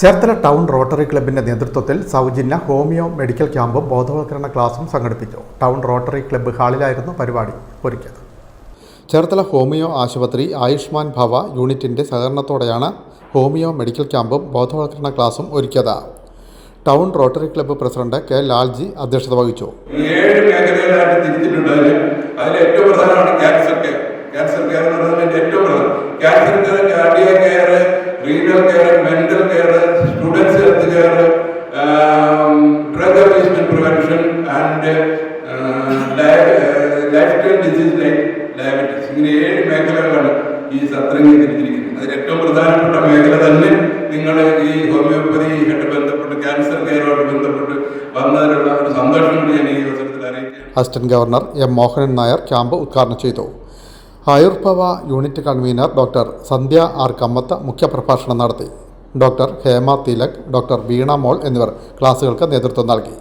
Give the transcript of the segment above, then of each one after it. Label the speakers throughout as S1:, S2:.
S1: Cherthala town rotary ക്ലബിന്റെ നേതൃത്വത്തിൽ സൗജന്യ ഹോമിയോ മെഡിക്കൽ ക്യാമ്പും ബോധവൽക്കരണ ക്ലാസും സംഘടിപ്പിച്ചു. ടൗൺ റോട്ടറി ക്ലബ്ബ് ഹാളിലായിരുന്നു പരിപാടി ഒരുക്കിയത്. ചേർത്തല ഹോമിയോ ആശുപത്രി ആയുഷ്മാൻ ഭവ യൂണിറ്റിന്റെ സഹകരണത്തോടെയാണ് ഹോമിയോ മെഡിക്കൽ ക്യാമ്പും ബോധവൽക്കരണ ക്ലാസും ഒരുക്കിയത്. Town Rotary club president K Lalji അധ്യക്ഷത വഹിച്ചു.
S2: ഏഴ് മേഖലകളായിട്ട് തിരിച്ചിട്ടുണ്ട് അതിൽ ഏറ്റവും പ്രധാനമാണ് ക്യാൻസർ കെയർ. ക്യാൻസർ കെയർ എന്ന് പറയുന്നത് ഏറ്റവും പ്രധാനം. Cancer care cardiac care renal care mental care students health care drug abusement prevention and lifestyle disease diabetes ഇങ്ങനെ ഏഴ് മേഖലകളാണ് ഈ സത്രങ്ങൾ തിരിച്ചിരിക്കുന്നത് അതിൽ ഏറ്റവും പ്രധാനപ്പെട്ട മേഖല തന്നെ നിങ്ങൾ ഈ ഹോമിയോപ്പതിയായിട്ട് ബന്ധപ്പെട്ട് ക്യാൻസർ കെയറുമായിട്ട് ബന്ധപ്പെട്ട് വന്നതിലുള്ള ഒരു സന്തോഷം കൂടി ഞാൻ ഈ അവസരത്തിൽ അറിയിക്കുകയാണ്.
S1: Assistant governor M Mohanan Nair camp ഉദ്ഘാടനം ചെയ്തു. ആയുർഭവ unit convener doctor Sandhya R Kamath മുഖ്യപ്രഭാഷണം നടത്തി. ഡോക്ടർ ഹേമ തിലക് ഡോക്ടർ വീണ മോൾ എന്നിവർ ക്ലാസുകൾക്ക് നേതൃത്വം നൽകി.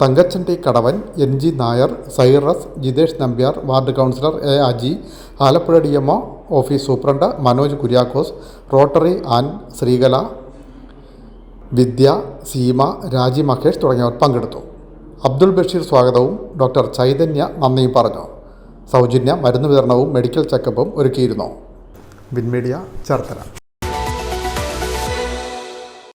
S1: Thankachan T Kadavan N G Nair Cyrus Jithesh Nambiar ward councillor A Aji Alappuzha D M office superintendent Manoj Kuriakose Rotary Ann Sreekala Vidya Seema Raji Mahesh തുടങ്ങിയവർ പങ്കെടുത്തു. അബ്ദുൾ ബഷീർ സ്വാഗതവും doctor Chaitanya നന്ദിയും പറഞ്ഞു. സൗജന്യ മരുന്ന് വിതരണവും മെഡിക്കൽ ചെക്കപ്പും ഒരുക്കിയിരുന്നു. വിൻമീഡിയ ചേർത്തല.